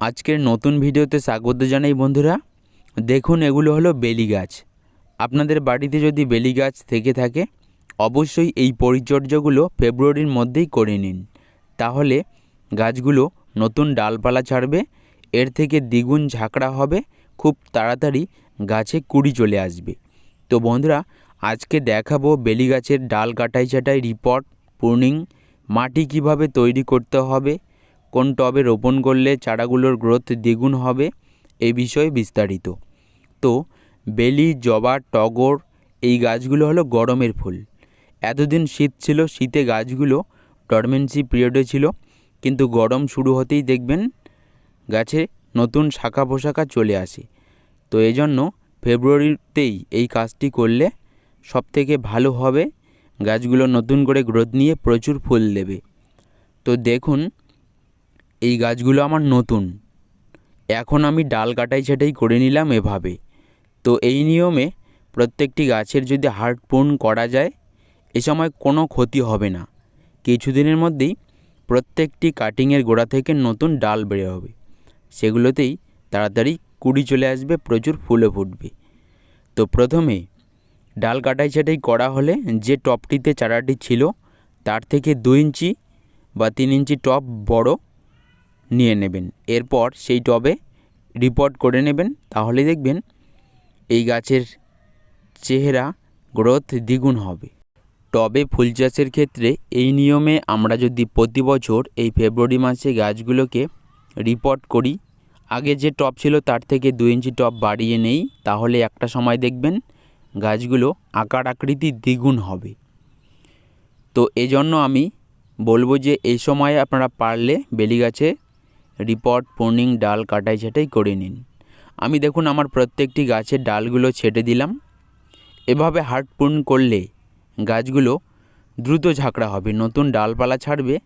আজকের নতুন ভিডিওতে স্বাগত জানাই বন্ধুরা। দেখুন, এগুলো হলো বেলি গাছ। আপনাদের বাড়িতে যদি বেলি গাছ থেকে থাকে, অবশ্যই এই পরিচর্যাগুলো ফেব্রুয়ারির মধ্যেই করে নিন। তাহলে গাছগুলো নতুন ডালপালা ছাড়বে, এর থেকে দ্বিগুণ ঝাঁকড়া হবে, খুব তাড়াতাড়ি গাছে কুড়ি চলে আসবে। তো বন্ধুরা, আজকে দেখাবো বেলি গাছের ডাল কাটাই ছাটাই রিপোর্ট প্রুনিং মাটি কীভাবে তৈরি করতে হবে কোন টবে রোপণ করলে চারাগুলোর গ্রোথ দ্বিগুণ হবে এই বিষয়ে বিস্তারিত। তো, বেলি, জবা, টগর এই গাছগুলো হলো গরমের ফুল। এতদিন শীত ছিল, শীতে গাছগুলো ডরমেন্সি পিরিয়ডে ছিল, কিন্তু গরম শুরু হতেই দেখবেন গাছে নতুন শাখা পোশাখা চলে আসে। তো এই জন্য ফেব্রুয়ারিতেই এই কাজটি করলে সব থেকে ভালো হবে গাছগুলো নতুন করে গ্রোথ নিয়ে প্রচুর ফুল দেবে। তো দেখুন এই গাছগুলো আমার নতুন। এখন আমি ডাল কাটাই ছাটাই করে নিলাম এভাবে। তো এই নিয়মে প্রত্যেকটি গাছের যদি হার্ট পূর্ণ করা যায়, এ সময় কোনো ক্ষতি হবে না। কিছুদিনের মধ্যেই প্রত্যেকটি কাটিংয়ের গোড়া থেকে নতুন ডাল বেড়ে হবে। সেগুলোতেই তাড়াতাড়ি কুড়ি চলে আসবে, প্রচুর ফুলে ফুটবে। তো প্রথমে ডাল কাটাই ছাটাই করা হলে যে টপটিতে চারাটি ছিল, তার থেকে দু ইঞ্চি বা তিন ইঞ্চি টপ বড় নিয়ে নেবেন। এরপর সেই টবে রিপোর্ট করে নেবেন। তাহলে দেখবেন এই গাছের চেহারা গ্রোথ দ্বিগুণ হবে। টবে ফুল চাষের ক্ষেত্রে এই নিয়মে আমরা যদি প্রতি বছর এই ফেব্রুয়ারি মাসে গাছগুলোকে রিপোর্ট করি, আগে যে টপ ছিল তার থেকে দু ইঞ্চি টপ বাড়িয়ে নেই। তাহলে একটা সময় দেখবেন গাছগুলো আকার আকৃতি দ্বিগুণ হবে। তো এজন্য আমি বলব যে এই সময় আপনারা পারলে বেলি গাছে রিপোর্ট প্রুনিং ডাল কাটাই ছাটাই করে নিন। আমি দেখুন আমার প্রত্যেকটি গাছের ডালগুলো ছেটে দিলাম। এভাবে হার্ট পূর্ণ করলে গাছগুলো দ্রুত ঝাঁকড়া হবে, নতুন ডালপালা ছাড়বে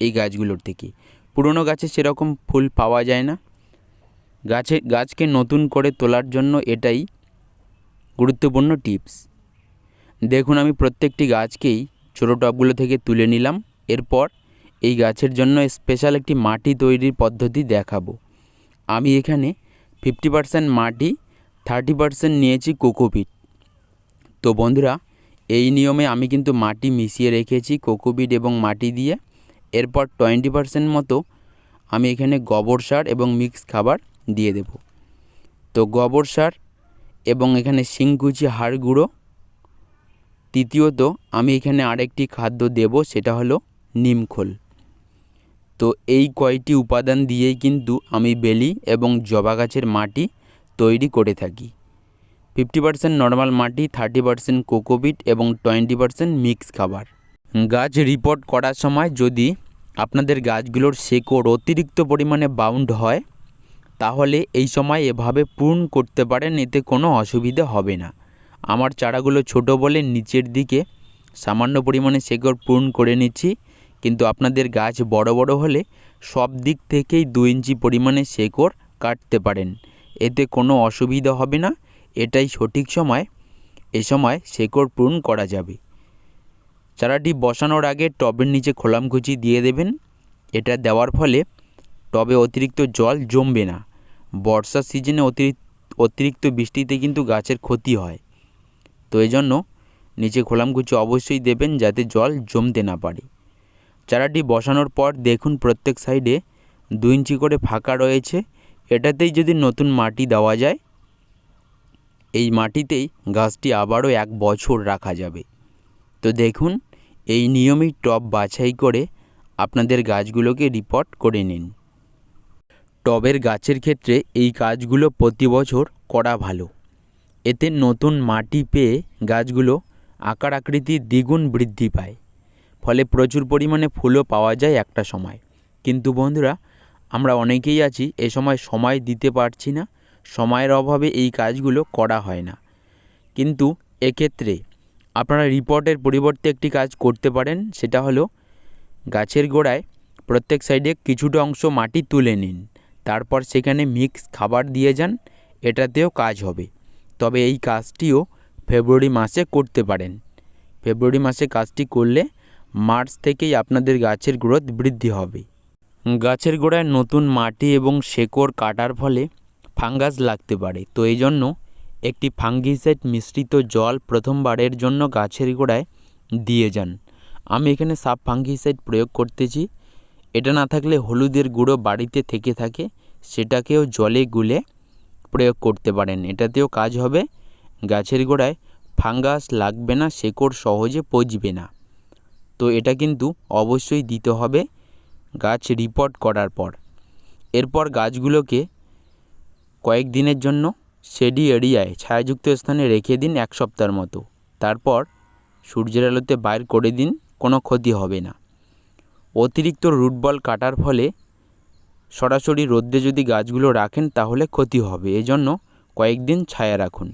এই গাছগুলোর থেকে। পুরনো গাছে সেরকম ফুল পাওয়া যায় না। গাছে, গাছকে নতুন করে তোলার জন্য এটাই গুরুত্বপূর্ণ টিপস। দেখুন আমি প্রত্যেকটি গাছকেই ছোটো টবগুলো থেকে তুলে নিলাম। এরপর এই গাছের জন্য স্পেশাল একটি মাটি তৈরির পদ্ধতি দেখাবো। আমি এখানে ফিফটি পারসেন্ট মাটি থার্টি পারসেন্ট নিয়েছি কোকোপিট। তো বন্ধুরা, এই নিয়মে আমি কিন্তু মাটি মিশিয়ে রেখেছি কোকোপিট এবং মাটি দিয়ে। এরপর টোয়েন্টি পারসেন্ট মতো আমি এখানে গোবর সার এবং মিক্স খাবার দিয়ে দেব। তো গোবর সার এবং এখানে শিংকুচি হাড় গুঁড়ো। তৃতীয়ত আমি এখানে আরেকটি খাদ্য দেব, সেটা হলো নিমখোল তো এই কয়টি উপাদান দিয়েই কিন্তু আমি বেলি এবং জবা গাছের মাটি তৈরি করে থাকি। ফিফটি পার্সেন্ট নর্মাল মাটি, থার্টি পার্সেন্ট কোকোপিট এবং টোয়েন্টি পার্সেন্ট মিক্স খাবার। গাছ রিপোর্ট করার সময় যদি আপনাদের গাছগুলোর শেকড় অতিরিক্ত পরিমাণে বাউন্ড হয়, তাহলে এই সময় এভাবে পূর্ণ করতে পারেন, এতে কোনো অসুবিধা হবে না। আমার চারাগুলো ছোট বলে নিচের দিকে সামান্য পরিমাণে শেকড় পূর্ণ করে নিচ্ছি। কিন্তু আপনাদের গাছ বড় বড় হলে সব দিক থেকেই দু ইঞ্চি পরিমাণে শেকড় কাটতে পারেন। এতে কোনো অসুবিধা হবে না। এটাই সঠিক সময়। এ সময় শেকড় পূরণ করা যাবে। চারাটি বসানোর আগে টবের নিচে খোলামকুচি দিয়ে দেবেন। এটা দেওয়ার ফলে টবে অতিরিক্ত জল জমবে না। বর্ষার সিজনে অতিরিক্ত অতিরিক্ত বৃষ্টিতে কিন্তু গাছের ক্ষতি হয়। তো এই জন্য নিচে খোলামকুচি অবশ্যই দেবেন যাতে জল জমতে না পারে। চারাটি বসানোর পর দেখুন প্রত্যেক সাইডে দু ইঞ্চি করে ফাঁকা রয়েছে। এটাতেই যদি নতুন মাটি দেওয়া যায়, এই মাটিতেই গাছটি আবারও এক বছর রাখা যাবে। তো দেখুন, এই নিয়মেই টব বাছাই করে আপনাদের গাছগুলোকে রিপোর্ট করে নিন। টবের গাছের ক্ষেত্রে এই কাজগুলো প্রতি বছর করা ভালো। এতে নতুন মাটি পেয়ে গাছগুলো আকার আকৃতি দ্বিগুণ বৃদ্ধি পায়। ফলে প্রচুর পরিমাণে ফুলও পাওয়া যায় একটা সময়। কিন্তু বন্ধুরা, আমরা অনেকেই আছি, এ সময় সময় দিতে পারছি না, সময়ের অভাবে এই কাজগুলো করা হয় না। কিন্তু এক্ষেত্রে আপনারা রিপোর্টের পরিবর্তে একটি কাজ করতে পারেন, সেটা হলো গাছের গোড়ায় প্রত্যেক সাইডে কিছুটা অংশ মাটি তুলে নিন, তারপর সেখানে মিক্স খাবার দিয়ে যান, এটাতেও কাজ হবে। তবে এই কাজটিও ফেব্রুয়ারি মাসে করতে পারেন। ফেব্রুয়ারি মাসে কাজটি করলে মার্চ থেকেই আপনাদের গাছের গ্রোথ বৃদ্ধি হবে। গাছের গোড়ায় নতুন মাটি এবং শেকড় কাটার ফলে ফাঙ্গাস লাগতে পারে। তো এই জন্য একটি ফাঙ্গিসাইড মিশ্রিত জল প্রথমবারের জন্য গাছের গোড়ায় দিয়ে যান। আমি এখানে সাব ফাঙ্গিসাইড প্রয়োগ করতেছি। এটা না থাকলে হলুদের গুঁড়ো বাড়িতে থেকে থাকে, সেটাকেও জলে গুলে প্রয়োগ করতে পারেন। এটাতেও কাজ হবে। গাছের গোড়ায় ফাঙ্গাস লাগবে না, শেকড় সহজে পচবে না। তো এটা কিন্তু অবশ্যই দিতে হবে গাছ রিপোর্ট করার পর। এরপর গাছগুলোকে কয়েকদিনের জন্য শেডি এরিয়ায় ছায়াযুক্ত স্থানে রেখে দিন এক সপ্তাহের মতো। তারপর সূর্যের আলোতে বাইর করে দিন, কোনো ক্ষতি হবে না। অতিরিক্ত রুট বল কাটার ফলে সরাসরি রোদ্রে যদি গাছগুলো রাখেন তাহলে ক্ষতি হবে। এজন্য কয়েকদিন ছায়া রাখুন।